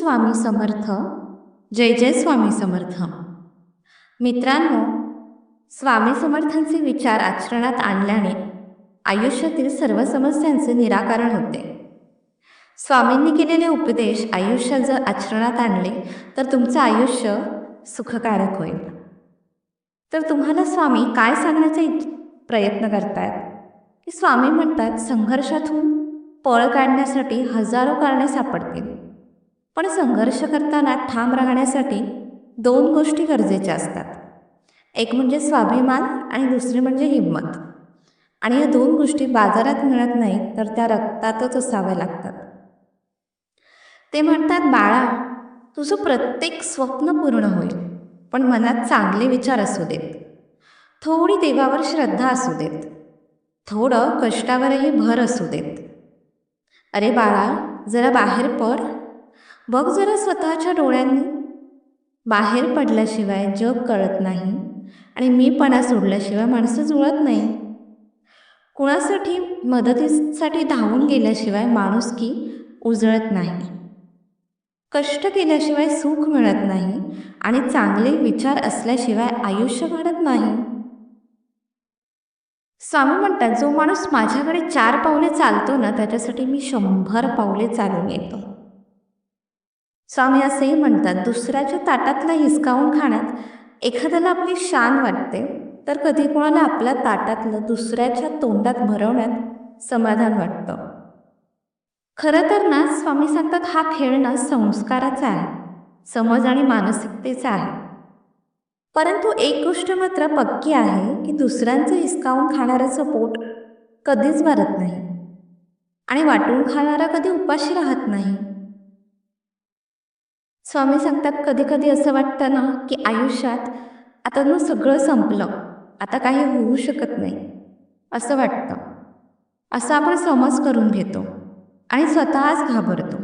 स्वामी समर्थ. जय जय स्वामी समर्थ. मित्रांनो स्वामी समर्थांचे विचार आचरणात आणल्याने आयुष्यातील सर्व समस्यांचे निराकरण होते. स्वामींनी केलेले उपदेश आयुष्यात जर आचरणात आणले तर तुमचं आयुष्य सुखकारक होईल. तर तुम्हाला स्वामी काय सांगण्याचा प्रयत्न करतायत? की स्वामी म्हणतात संघर्षातून पळ काढण्यासाठी हजारो कारणे सापडतील. पण संघर्ष करताना ठाम राहण्यासाठी दोन गोष्टी गरजेच्या असतात. एक म्हणजे स्वाभिमान आणि दुसरी म्हणजे हिंमत. आणि या दोन गोष्टी बाजारात मिळत नाहीत तर त्या रक्तातच असाव्या लागतात. ते म्हणतात बाळा तुझं प्रत्येक स्वप्न पूर्ण होईल पण मनात चांगले विचार असू देत. थोडी देवावर श्रद्धा असू देत. थोडं कष्टावरही भर असू देत. अरे बाळा जरा बाहेर पड. बघ जरा स्वतःच्या डोळ्यांनी. बाहेर पडल्याशिवाय जग कळत नाही आणि मीपणा सोडल्याशिवाय माणसं जुळत नाही. कुणासाठी मदतीसाठी धावून गेल्याशिवाय माणूस की उजळत नाही. कष्ट केल्याशिवाय सुख मिळत नाही आणि चांगले विचार असल्याशिवाय आयुष्य घडत नाही. स्वामी म्हणतात जो माणूस माझ्याकडे चार पावले चालतो ना त्याच्यासाठी मी शंभर पावले चालून येतो. स्वामी असेही म्हणतात दुसऱ्याच्या ताटातला हिसकावून खाण्यात एखाद्याला आपली शान वाटते तर कधी कोणाला आपल्या ताटातलं दुसऱ्याच्या तोंडात भरवण्यात समाधान वाटतं. खरं तर ना स्वामी सांगतात हा खेळ ना संस्काराचा आहे समज आणि मानसिकतेचा आहे. परंतु एक गोष्ट मात्र पक्की आहे की दुसऱ्यांचं हिसकावून खाणाऱ्याचं पोट कधीच भरत नाही. आणि वाटून खाणारा कधी उपाशी राहत नाही. स्वामी सांगतात कधी कधी असं वाटतं ना की आयुष्यात आता ना सगळं संपलं. आता काही होऊ शकत नाही. असं वाटतं. असं आपण समज करून घेतो. आणि स्वतःच घाबरतो.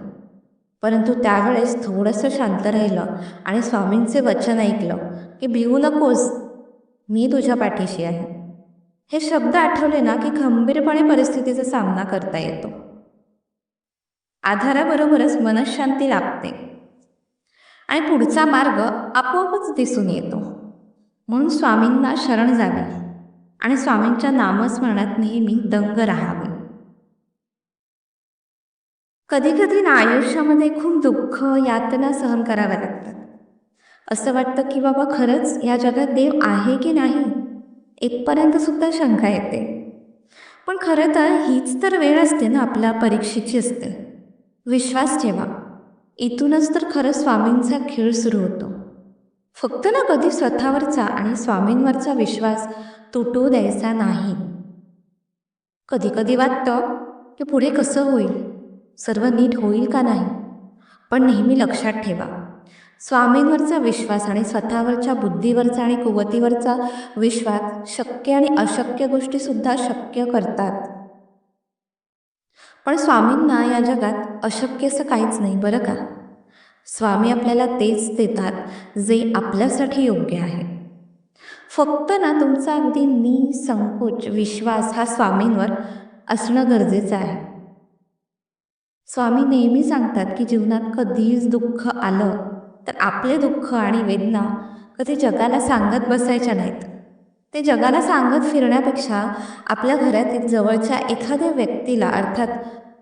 परंतु त्यावेळेस थोडंसं शांत राहिलं आणि स्वामींचे वचन ऐकलं की भिवू नकोस. मी तुझ्या पाठीशी आहे. हे शब्द आठवले ना की खंबीरपणे परिस्थितीचा सामना करता येतो. आधाराबरोबरच मनशांती लाभते. आणि पुढचा मार्ग आपोआपच दिसून येतो. म्हणून स्वामींना शरण जावे आणि स्वामींच्या नामस्मरणात नेहमी दंग राहावे. कधी कधी ना आयुष्यामध्ये खूप दुःख यातना सहन कराव्या लागतात. असं वाटतं की बाबा खरंच या जगात देव आहे की नाही इथपर्यंत सुद्धा शंका येते. पण खरं तर हीच तर वेळ असते ना आपल्या परीक्षेची असते. विश्वास ठेवा. इथूनच तर खरं स्वामींचा खेळ सुरू होतो. फक्त ना कधी स्वतःवरचा आणि स्वामींवरचा विश्वास तुटू द्यायचा नाही. कधी कधी वाटतं की पुढे कसं होईल? सर्व नीट होईल का नाही? पण नेहमी लक्षात ठेवा स्वामींवरचा विश्वास आणि स्वतःवरच्या बुद्धीवरचा आणि कुवतीवरचा विश्वास शक्य आणि अशक्य गोष्टीसुद्धा शक्य करतात. पण स्वामींना या जगात अशक्य असं काहीच नाही बरं का? स्वामी आपल्याला तेच देतात जे आपल्यासाठी योग्य आहे. फक्त ना तुमचा अगदी निसंकोच विश्वास हा स्वामींवर असणं गरजेचं आहे. स्वामी नेहमी सांगतात की जीवनात कधीच दुःख आलं तर आपले दुःख आणि वेदना कधी जगाला सांगत बसायच्या नाहीत. ते जगाला सांगत फिरण्यापेक्षा आपल्या घरातील जवळच्या एखाद्या व्यक्तीला अर्थात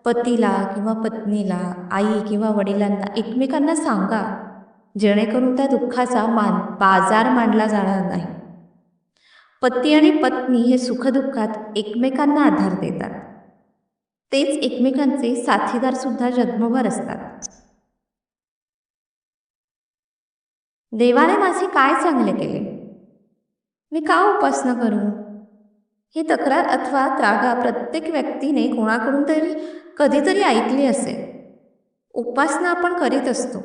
पतीला किंवा पत्नीला आई किंवा वडिलांना एकमेकांना सांगा जेणेकरून त्या दुःखाचा मान बाजार मांडला जाणार नाही. पती आणि पत्नी हे सुखदुःखात एकमेकांना आधार देतात. तेच एकमेकांचे साथीदार सुद्धा जन्मभर असतात. देवाने माझे काय चांगले केले? मी का उपासना करू? ही तक्रार अथवा त्रागा प्रत्येक व्यक्तीने कोणाकडून तरी कधीतरी ऐकली असेल. उपासना आपण करीत असतो.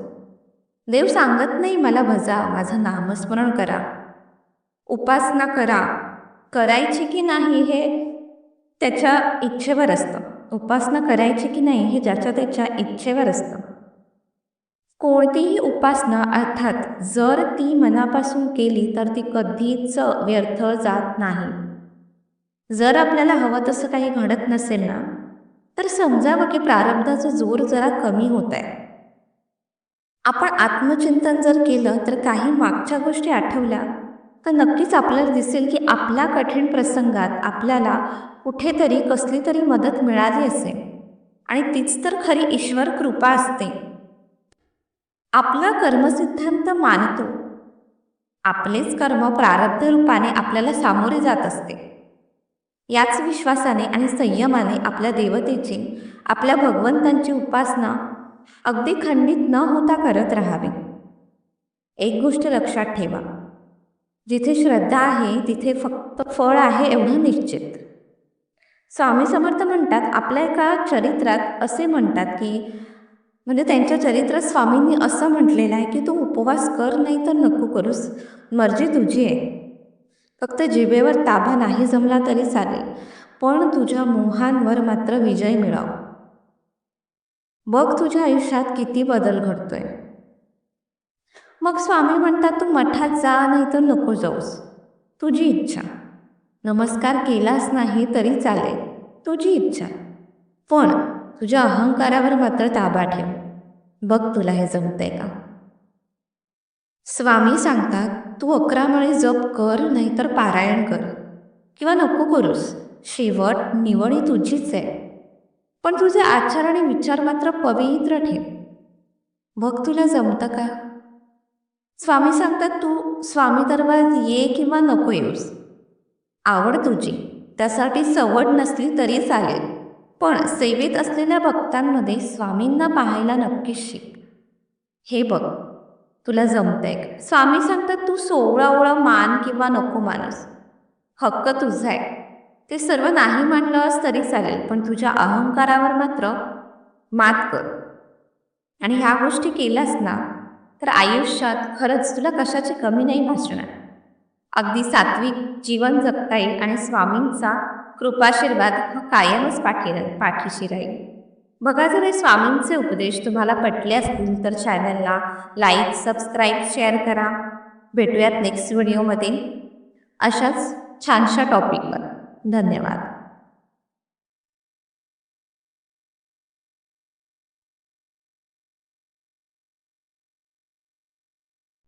देव सांगत नाही मला भजा माझं नामस्मरण करा. उपासना करा. करायची की नाही हे त्याच्या इच्छेवर असतं. उपासना करायची की नाही हे ज्याच्या त्याच्या इच्छेवर असतं. कोणतीही उपासना अर्थात जर ती मनापासून केली तर ती कधीच व्यर्थ जात नाही. जर आपल्याला हवं तसं काही घडत नसेल ना तर समजावं की प्रारब्धाचा जोर जरा कमी होत आहे आपण आत्मचिंतन जर केलं तर काही मागच्या गोष्टी आठवल्या तर नक्कीच आपल्याला दिसेल की आपल्या कठीण प्रसंगात आपल्याला कुठेतरी कसली तरी मदत मिळाली असेल. आणि तीच तर खरी ईश्वर कृपा असते. आपला कर्मसिद्धांत मानतो. आपलेच कर्म प्रारब्ध रूपाने आपल्याला सामोरे जात असते. याच विश्वासाने आणि संयमाने आपल्या देवतेची आपल्या भगवंतांची उपासना अगदी खंडित न होता करत राहावी. एक गोष्ट लक्षात ठेवा. जिथे श्रद्धा आहे तिथे फक्त फळ आहे एवढं निश्चित. स्वामी समर्थ म्हणतात आपल्या एका चरित्रात असे म्हणतात की म्हणजे त्यांच्या चरित्रात स्वामींनी असं म्हटलेलं आहे की तू उपवास कर नाही तर नको करूस. मर्जी तुझी आहे. फक्त जिभेवर ताबा नाही जमला तरी चालेल. पण तुझ्या मोहांवर मात्र विजय मिळव. बघ तुझ्या आयुष्यात किती बदल घडतोय. मग स्वामी म्हणतात तू मठात जा नाही तर नको जाऊस. तुझी इच्छा. नमस्कार केलाच नाही तरी चालेल. तुझी इच्छा. पण तुझ्या अहंकारावर मात्र ताबा ठेव. बघ तुला हे जमतंय का? स्वामी सांगतात तू अकरा माळी जप कर नाहीतर पारायण कर. किंवा नको करूस. शेवट निवडी तुझीच आहे. पण तुझे आचार आणि विचार मात्र पवित्र ठेव. बघ तुला जमतं का? स्वामी सांगतात तू स्वामी दरबारात ये किंवा नको येऊस. आवड तुझी. त्यासाठी सवड नसली तरी चालेल. पण सेवेत असलेल्या भक्तांमध्ये स्वामींना पाहायला नक्कीच शिक हे बघ तुला जमतंय का? स्वामी सांगतात तू सोवळा मान किंवा नको मानस. हक्क तुझा आहे. ते सर्व नाही मानलंस तरी चालेल पण तुझ्या अहंकारावर मात्र मात कर. आणि ह्या गोष्टी केल्यास ना तर आयुष्यात खरंच तुला कशाची कमी नाही भासणार. अगदी सात्विक जीवन जगता येईल आणि स्वामींचा कृपाशीर्वाद हा कायमच पाठी पाठीशी राहील. बघा जर हे स्वामींचे उपदेश तुम्हाला पटले असतील तर चॅनलला लाईक सबस्क्राईब शेअर करा. भेटूयात नेक्स्ट व्हिडिओमध्ये अशाच छानशा टॉपिकवर धन्यवाद.